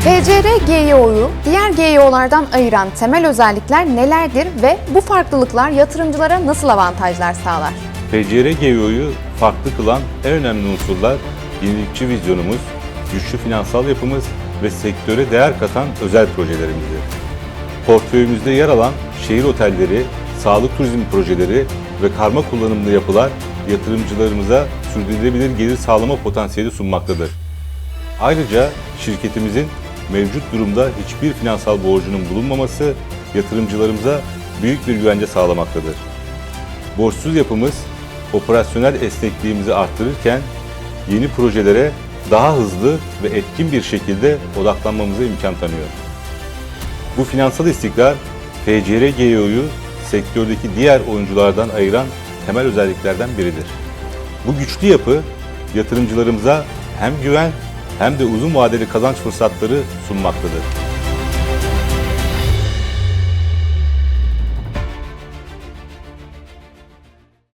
TCR GYO'yu diğer GYO'lardan ayıran temel özellikler nelerdir ve bu farklılıklar yatırımcılara nasıl avantajlar sağlar? PCR GEO'yu farklı kılan en önemli unsurlar yenilikçi vizyonumuz, güçlü finansal yapımız ve sektöre değer katan özel projelerimizdir. Portföyümüzde yer alan şehir otelleri, sağlık turizmi projeleri ve karma kullanımlı yapılar yatırımcılarımıza sürdürülebilir gelir sağlama potansiyeli sunmaktadır. Ayrıca şirketimizin mevcut durumda hiçbir finansal borcunun bulunmaması yatırımcılarımıza büyük bir güvence sağlamaktadır. Borçsuz yapımız operasyonel esnekliğimizi arttırırken yeni projelere daha hızlı ve etkin bir şekilde odaklanmamıza imkan tanıyor. Bu finansal istikrar FCR GEO'yu sektördeki diğer oyunculardan ayıran temel özelliklerden biridir. Bu güçlü yapı yatırımcılarımıza hem güven hem de uzun vadeli kazanç fırsatları sunmaktadır.